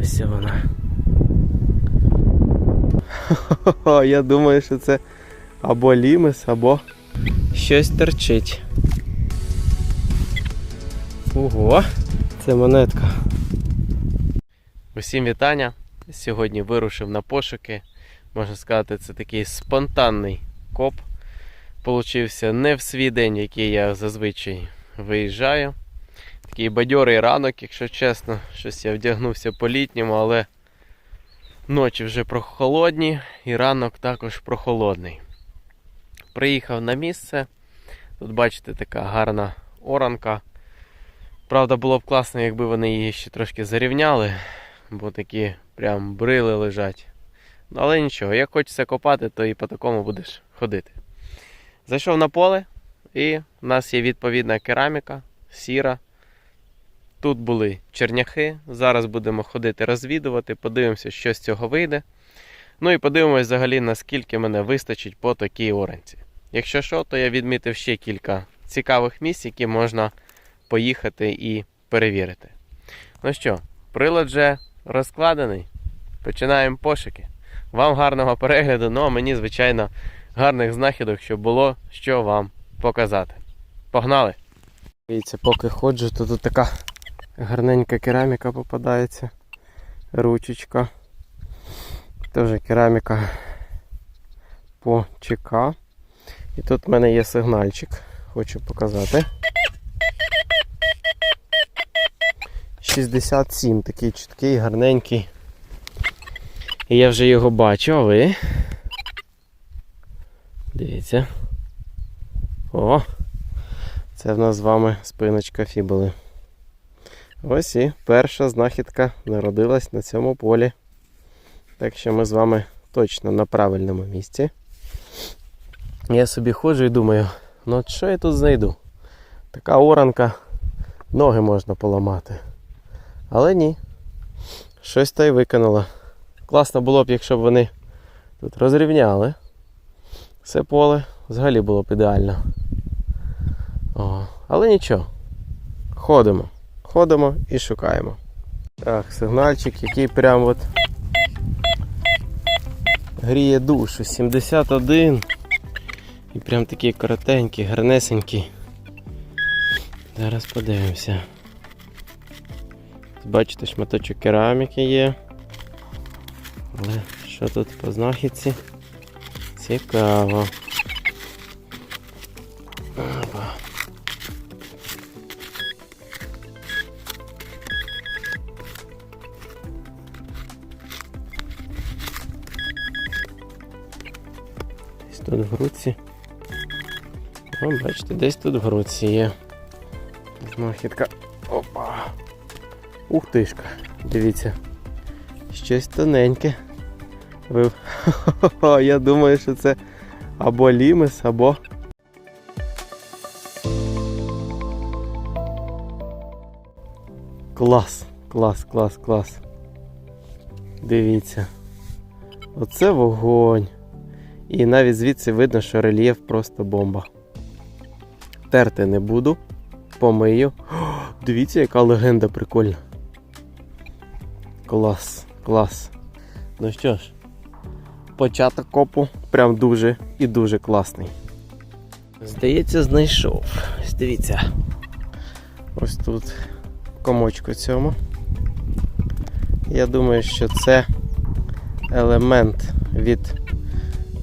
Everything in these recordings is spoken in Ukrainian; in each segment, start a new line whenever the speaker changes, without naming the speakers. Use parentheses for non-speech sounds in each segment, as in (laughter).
Ось вона. Хо-хо-хо, я думаю, що це або лімес, або щось торчить. Ого, це монетка. Усім вітання. Сьогодні вирушив на пошуки. Можна сказати, це такий спонтанний коп. Получився не в свій день, який я зазвичай виїжджаю. Такий бадьорий ранок, якщо чесно, щось я вдягнувся по-літньому, але ночі вже прохолодні і ранок також прохолодний. Приїхав на місце. Тут бачите, така гарна оранка. Правда, було б класно, якби вони її ще трошки зарівняли, бо такі прям брили лежать. Ну, Але нічого, як хочеться копати, то і по такому будеш ходити. Зайшов на поле, і в нас є відповідна кераміка, сіра. Тут були черняхи. Зараз будемо ходити розвідувати, подивимося, що з цього вийде. Ну і подивимось взагалі, наскільки мене вистачить по такій оранці. Якщо що, то я відмітив ще кілька цікавих місць, які можна поїхати і перевірити. Ну що, прилад вже розкладений. Починаємо пошуки. Вам гарного перегляду, ну а мені, звичайно, гарних знахідок, щоб було що вам показати. Погнали! Дивіться, поки ходжу, то тут така гарненька кераміка попадається. Ручечка. Теж кераміка по ЧК. І тут в мене є сигнальчик. Хочу показати. 67, такий чіткий, гарненький. І я вже його бачу, а ви. Дивіться. О! Це в нас з вами спиночка фібули. Ось і перша знахідка народилась на цьому полі. Так що ми з вами точно на правильному місці. Я собі ходжу і думаю, ну що я тут знайду? Така оранка, ноги можна поламати. Але ні. Щось та й виконало. Класно було б, якщо б вони тут розрівняли. Все поле взагалі було б ідеально. О, але нічого. Ходимо. Ходимо і шукаємо. Так, сигнальчик, який прям от гріє душу. 71. І прям такий коротенький, гарнесенький. Зараз подивимося. Бачите, шматочок кераміки є. Але що тут по знахідці? Цікаво. Тут в грудці. О, бачите, десь тут в грудці є. Знахідка. Опа. Ух тишка. Дивіться. Щось тоненьке. Ви... (laughs) Я думаю, що це або лімес, або. Клас, клас, клас, клас. Дивіться. Оце вогонь. І навіть звідси видно, що рельєф просто бомба. Терти не буду. Помию. О, дивіться, яка легенда прикольна. Клас, клас. Ну що ж, початок копу прям дуже і дуже класний. Здається, знайшов. Дивіться. Ось тут комочку цьому. Я думаю, що це елемент від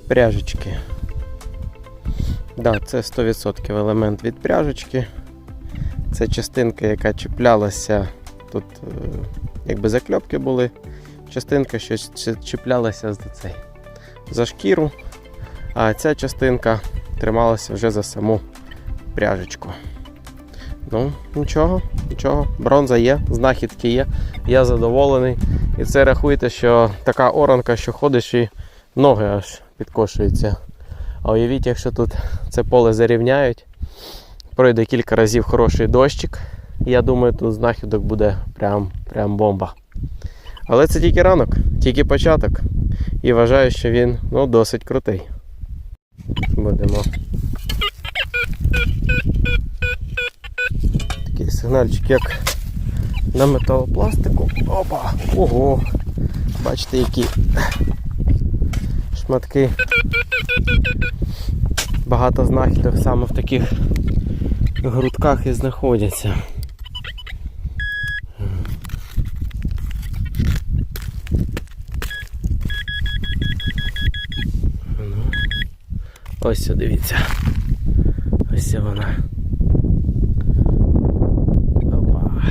пряжечки. Да, це 100% елемент від пряжечки. Це частинка, яка чіплялася. Тут е, якби закльопки були. Частинка, що чіплялася за цей за шкіру, а ця частинка трималася вже за саму пряжечку. Ну, нічого, нічого, бронза є, знахідки є, я задоволений. І це рахуйте, що така оранка, що ходиш і ноги аж підкошуються. А уявіть, якщо тут це поле зарівняють, пройде кілька разів хороший дощик. Я думаю, тут знахідок буде прям, прям бомба. Але це тільки ранок, тільки початок. І вважаю, що він ну, досить крутий. Будемо. Такий сигнальчик, як на металопластику. Опа! Ого! Бачите, які шматки. Багато знахідок саме в таких грудках і знаходяться. Ну, Ось дивіться. Ось вона. Опа.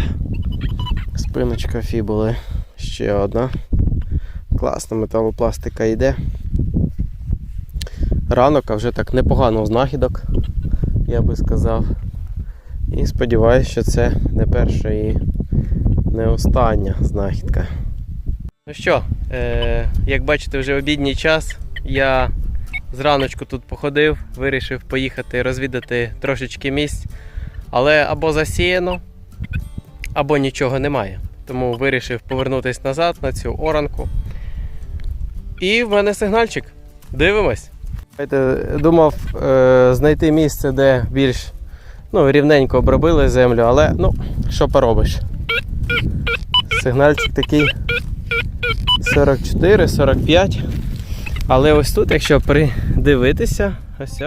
Спиночка фібули. Ще одна. Класна металопластика йде. Ранок, а вже так непогано знахідок, я би сказав. І сподіваюся, що це не перша і не остання знахідка. Ну що, е, як бачите, вже обідній час. Я зраночку тут походив, вирішив поїхати розвідати трошечки місць, але або засіяно, або нічого немає. Тому вирішив повернутися назад на цю оранку. І в мене сигнальчик. Дивимось. Думав е, знайти місце, де більш ну, рівненько обробили землю, але ну, що поробиш. Сигнальчик такий 44-45. Але ось тут, якщо придивитися, ось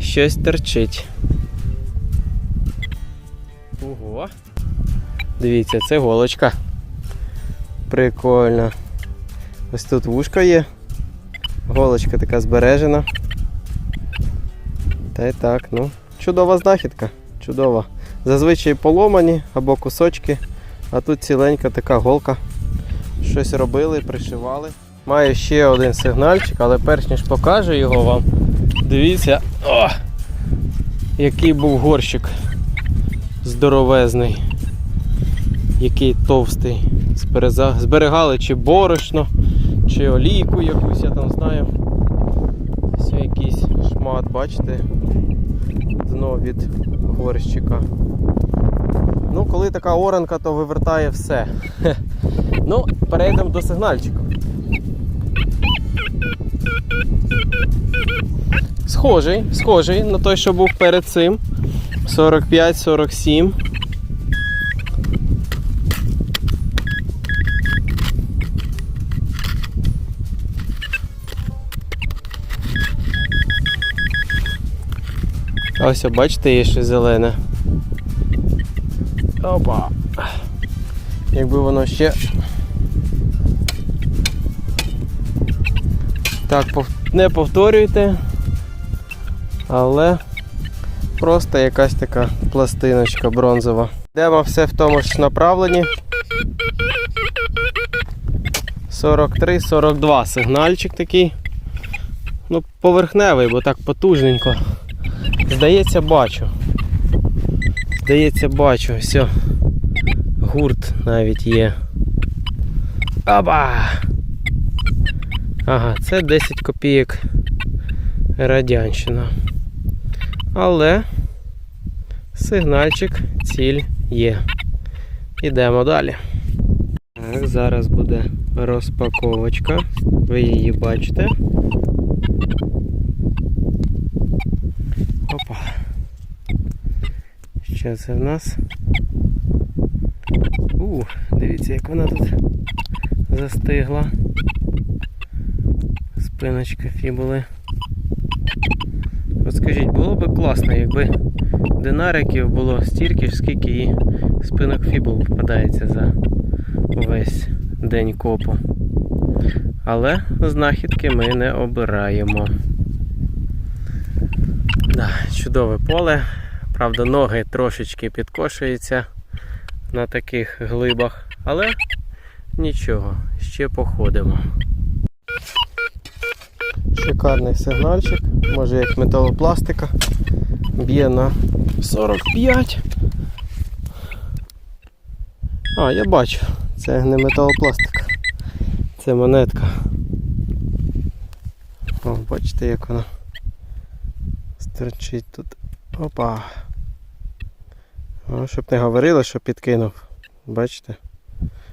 щось торчить. Ого. Дивіться, це голочка. Прикольно. Ось тут вушко є. Голочка така збережена. Та й так, ну, чудова знахідка. Чудова. Зазвичай поломані або кусочки, а тут ціленька така голка. Щось робили, пришивали. Маю ще один сигнальчик, але перш ніж покажу його вам, дивіться, о, який був горщик здоровезний, який товстий. Зберігали чи борошно, чи олійку якусь, я там знаю. Ось якийсь шмат, бачите? Дно від горщика. Ну, коли така оранка, то вивертає все. (laughs) Ну, перейдемо до сигнальчика. Схожий, схожий на той, що був перед цим. 45-47. Ось, бачите, є ще зелене. Опа. Якби воно ще так не повторюйте, але просто якась така пластиночка бронзова. Йдемо все в тому ж направленні. 43-42 сигнальчик такий. Ну, поверхневий, бо так потужненько. Здається, бачу. Здається, бачу. Все. Гурт навіть є. Аба! Ага, це 10 копійок радянщина. Але сигнальчик, ціль є. Ідемо далі. Так, зараз буде розпаковочка. Ви її бачите. Опа. Це в нас? У, дивіться, як вона тут застигла. Спиночка фібули. От скажіть, було б класно, якби динариків було стільки ж, скільки і спинок фібул впадається за весь день копу. Але знахідки ми не обираємо. Да, чудове поле. Правда, ноги трошечки підкошуються на таких глибах, але нічого, ще походимо. Шикарний сигнальчик, може як металопластика. Б'є на 45. А, я бачу, це не металопластика, це монетка. О, бачите, як вона стерчить тут. Опа. О, щоб не говорили, що підкинув. Бачите?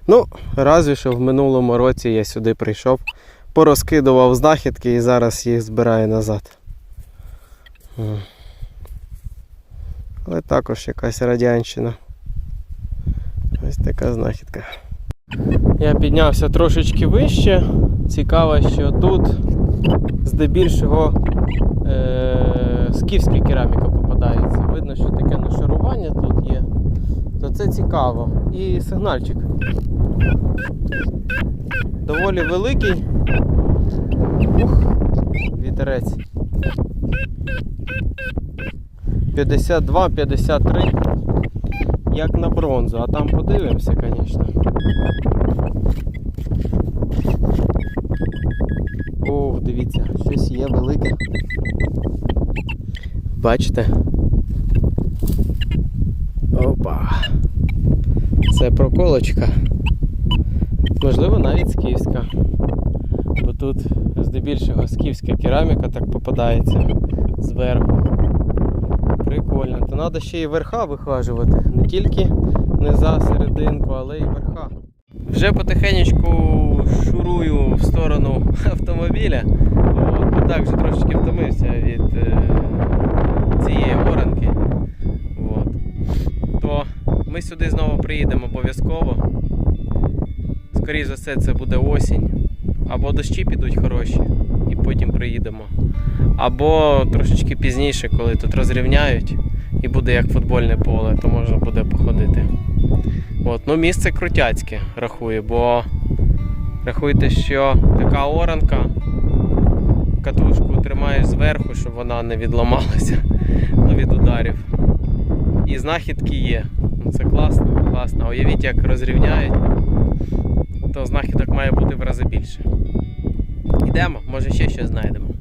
Ну, разві що в минулому році я сюди прийшов, порозкидував знахідки і зараз їх збираю назад. Але також якась радянщина. Ось така знахідка. Я піднявся трошечки вище. Цікаво, що тут здебільшого е- скіфська кераміка попадається. Видно, що таке нашарування тут є. То це цікаво. І сигнальчик. Доволі великий. Ух, вітерець. 52-53. Як на бронзу, а там подивимося, звісно. Ох, дивіться, щось є велике. Бачите? Опа. Це проколочка. Можливо, навіть скіфська. Бо тут здебільшого скіфська кераміка так попадається зверху. Прикольно. То треба ще і верха вихажувати. Не тільки низа, серединку, але й верха. Вже потихенечку шурую в сторону (laughs) автомобіля. Так вже трошечки втомився від ми сюди знову приїдемо обов'язково. Скоріше за все, це буде осінь. Або дощі підуть хороші, і потім приїдемо. Або трошечки пізніше, коли тут розрівняють і буде як футбольне поле, то можна буде походити. От, ну місце крутяцьке рахую, бо рахуйте, що така оранка, катушку тримаєш зверху, щоб вона не відламалася ну, від ударів. І знахідки є. Ну, Це класно, класно. Уявіть, як розрівняють, то знахідок має бути в рази більше. Йдемо, може ще щось знайдемо.